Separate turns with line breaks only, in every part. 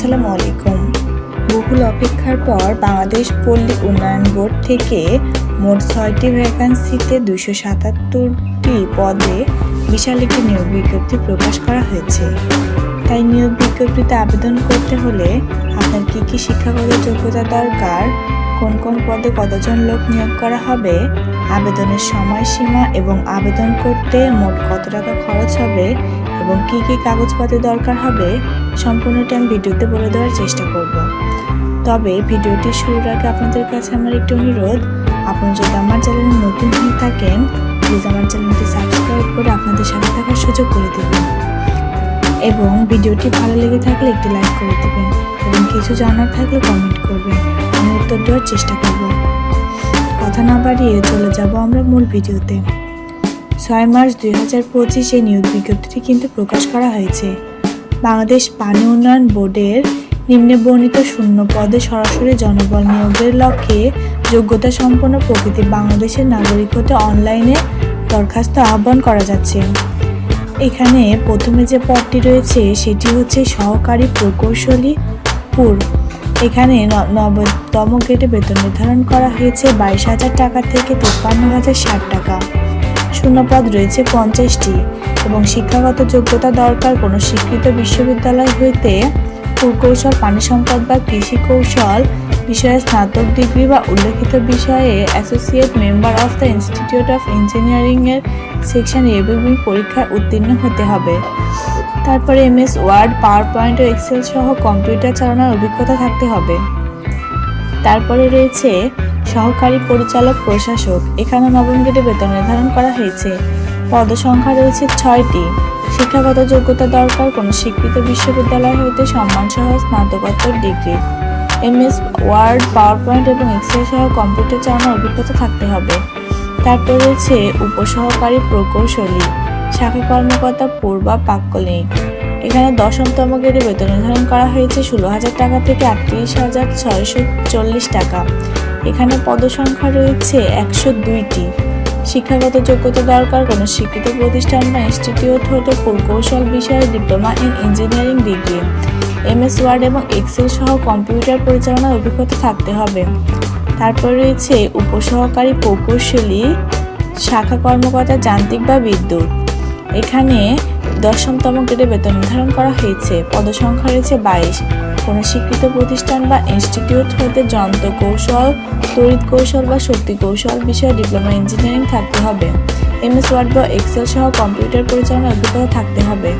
আসসালামু আলাইকুম। বহুল অপেক্ষার পর বাংলাদেশ পল্লী উন্নয়ন বোর্ড থেকে মোট ছয়টি ভ্যাকান্সিতে দুশো সাতাত্তরটি পদে বিশাল একটি নিয়োগ বিজ্ঞপ্তি প্রকাশ করা হয়েছে। তাই নিয়োগ বিজ্ঞপ্তিতে আবেদন করতে হলে আপনার কী কী শিক্ষাগত যোগ্যতা দরকার, কোন কোন পদে কতজন লোক নিয়োগ করা হবে, আবেদনের সময়সীমা এবং আবেদন করতে মোট কত টাকা খরচ হবে এবং কী কী কাগজপত্র দরকার হবে সম্পূর্ণটি আমি ভিডিওতে বলে দেওয়ার চেষ্টা করব। তবে ভিডিওটি শুরুর আগে আপনাদের কাছে আমার একটি অনুরোধ। আপনি যদি আমার চ্যানেলে নতুন হয়ে থাকেন প্লিজ আমার চ্যানেলটি সাবস্ক্রাইব করে আপনাদের সাথে থাকার সুযোগ করে দেবেন। এবং ভিডিওটি ভালো লেগে থাকলে একটি লাইক করে দেবেন এবং কিছু জানার থাকলে কমেন্ট করবেন। আমি উত্তর দেওয়ার চেষ্টা করব। কথা না বাড়িয়ে চলে যাব আমরা মূল ভিডিওতে। ছয় মার্চ দুই হাজার পঁচিশে নিয়োগ বিজ্ঞপ্তিটি কিন্তু প্রকাশ করা হয়েছে। বাংলাদেশ পানি উন্নয়ন বোর্ডের নিম্নে বর্ণিত শূন্য পদে সরাসরি জনবল নিয়োগের লক্ষ্যে যোগ্যতা সম্পন্ন প্রকৃতি বাংলাদেশের নাগরিক হতে অনলাইনে দরখাস্ত আহ্বান করা যাচ্ছে। এখানে প্রথমে যে পদটি রয়েছে, সেটি হচ্ছে সহকারী প্রকৌশলী পুর। এখানে নবতম গ্রেডে বেতন নির্ধারণ করা হয়েছে বাইশ হাজার টাকা থেকে তিপ্পান্ন হাজার ষাট টাকা। শূন্যপদ রয়েছে পঞ্চাশটি এবং শিক্ষাগত যোগ্যতা দরকার কোনো স্বীকৃত বিশ্ববিদ্যালয় হইতে প্রকৌশল পানি সম্পদ বা কৃষি কৌশল বিষয়ে স্নাতক ডিগ্রি বা উল্লেখিত বিষয়ে associate member of the institute of ইঞ্জিনিয়ারিংয়ের সেকশন এবিবি পরীক্ষায় উত্তীর্ণ হতে হবে। তারপরে এমএস ওয়ার্ড পাওয়ার পয়েন্ট ও এক্সেল সহ কম্পিউটার চালানোর অভিজ্ঞতা থাকতে হবে। তারপরে রয়েছে সহকারী পরিচালক, প্রশাসক, এখানে নবম গ্রেডে বেতন নির্ধারণ করা হয়েছে। পদসংখ্যা রয়েছে ছয়টি। শিক্ষাগত যোগ্যতা দরকার, কোনো স্বীকৃত বিশ্ববিদ্যালয় হইতে সম্মানসহ স্নাতকোত্তর degree. MS, Word power point এবং এক্সেল সহ কম্পিউটার চালানোর অভিজ্ঞতা থাকতে হবে। তারপর রয়েছে উপসহকারী প্রকৌশলী, শাখা কর্মকর্তা পূর্বা পাক্কলিক এখানে দশমতম গ্রেডে বেতন নির্ধারণ করা হয়েছে ষোলো হাজার টাকা থেকে আটত্রিশ হাজার ছয়শো চল্লিশ টাকা। এখানে পদসংখ্যা রয়েছে একশো দুইটি। শিক্ষাগত যোগ্যতা দরকার, কোনো স্বীকৃত প্রতিষ্ঠান বা ইনস্টিটিউট হতে প্রকৌশল বিষয়ে diploma in engineering degree. MS, Word এবং এক্সেল সহ কম্পিউটার পরিচালনার অভিজ্ঞতা থাকতে হবে। তারপর রয়েছে উপসহকারী প্রকৌশলী, শাখা কর্মকর্তা, যান্ত্রিক বা বিদ্যুৎ। এখানে দশমতম গ্রেডে বেতন নির্ধারণ করা হয়েছে। পদসংখ্যা রয়েছে বাইশ। কোনো স্বীকৃত প্রতিষ্ঠান বা ইনস্টিটিউট হতে যন্ত্র কৌশল, তড়িৎ কৌশল বা শক্তি কৌশল বিষয়ে ডিপ্লোমা ইঞ্জিনিয়ারিং থাকতে হবে। এমএস ওয়ার্ড বা এক্সেল সহ কম্পিউটার পরিচালনার অভিজ্ঞতা থাকতে হবে।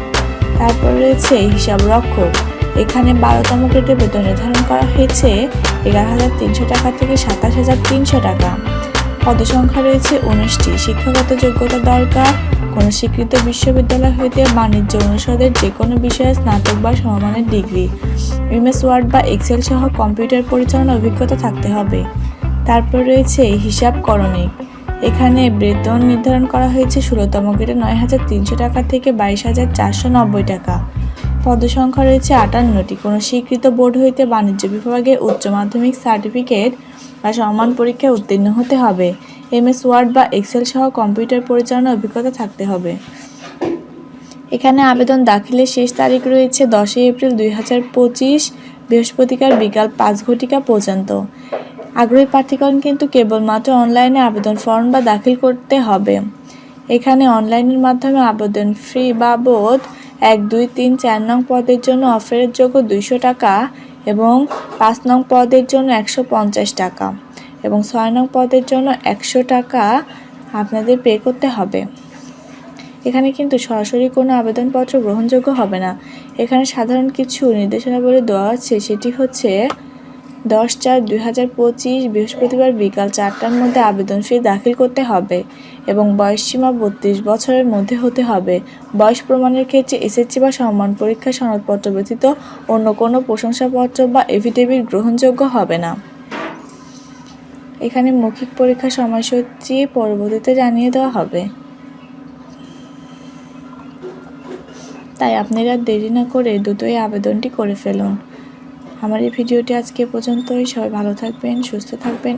তারপর রয়েছে হিসাব রক্ষক। এখানে বারোতম গ্রেডে বেতন নির্ধারণ করা হয়েছে এগারো হাজার তিনশো টাকা থেকে সাতাশ হাজার তিনশো টাকা। পদসংখ্যা রয়েছে উনিশটি। শিক্ষাগত যোগ্যতা দরকার। কোনো স্বীকৃত বিশ্ববিদ্যালয় হইতে বাণিজ্য অনুষদের যে কোনো বিষয়ে স্নাতক বা সমমানের ডিগ্রি। এমএস ওয়ার্ড বা এক্সেল সহ কম্পিউটার পরিচালনা অভিজ্ঞতা থাকতে হবে। তারপর রয়েছে হিসাব করণিক এখানে বেতন নির্ধারণ করা হয়েছে ষোলোতম গ্রেডে নয় হাজার তিনশো টাকা থেকে বাইশ হাজার চারশো নব্বই টাকা। পদসংখ্যা রয়েছে আটান্নটি। কোনো স্বীকৃত বোর্ড হইতে বাণিজ্য বিভাগে উচ্চ মাধ্যমিক সার্টিফিকেট বা সমান পরীক্ষায় উত্তীর্ণ হতে হবে। এমএস ওয়ার্ড বা এক্সেল সহ কম্পিউটার পরিচালনার অভিজ্ঞতা থাকতে হবে। এখানে আবেদন দাখিলের শেষ তারিখ রয়েছে দশই এপ্রিল দুই হাজার পঁচিশ, বৃহস্পতিবার বিকাল পাঁচ ঘটিকা পর্যন্ত। আগ্রহী প্রার্থীগণ কিন্তু কেবলমাত্র অনলাইনে আবেদন ফর্ম বা দাখিল করতে হবে। এখানে অনলাইনের মাধ্যমে আবেদন ফ্রি বাবদ এক, দুই, তিন, চার নং পদের জন্য অফারের যোগ্য দুইশো টাকা এবং পাঁচ নং পদের জন্য একশো পঞ্চাশ টাকা এবং ছয় নং পদের জন্য একশো টাকা আপনাদের পে করতে হবে। এখানে কিন্তু সরাসরি কোনো আবেদনপত্র গ্রহণযোগ্য হবে না। এখানে সাধারণ কিছু নির্দেশনাবলী দেওয়া আছে, সেটি হচ্ছে দশ চার দুই হাজার পঁচিশ বৃহস্পতিবার বিকাল চারটার মধ্যে আবেদন ফি দাখিল করতে হবে। এবং বয়সসীমা বত্রিশ বছরের মধ্যে হতে হবে। বয়স প্রমাণের ক্ষেত্রে এসএসসি বা সম্মান পরীক্ষা সনদপত্র ব্যতীত অন্য কোনো প্রশংসাপত্র বা এফিডেভিট গ্রহণযোগ্য হবে না। এখানে মৌখিক পরীক্ষার সময়সূচি পরবর্তীতে জানিয়ে দেওয়া হবে। তাই আপনারা দেরি না করে দ্রুতই আবেদনটি করে ফেলুন। আমার এই ভিডিওটি আজকে পর্যন্তই। সবাই ভালো থাকবেন, সুস্থ থাকবেন।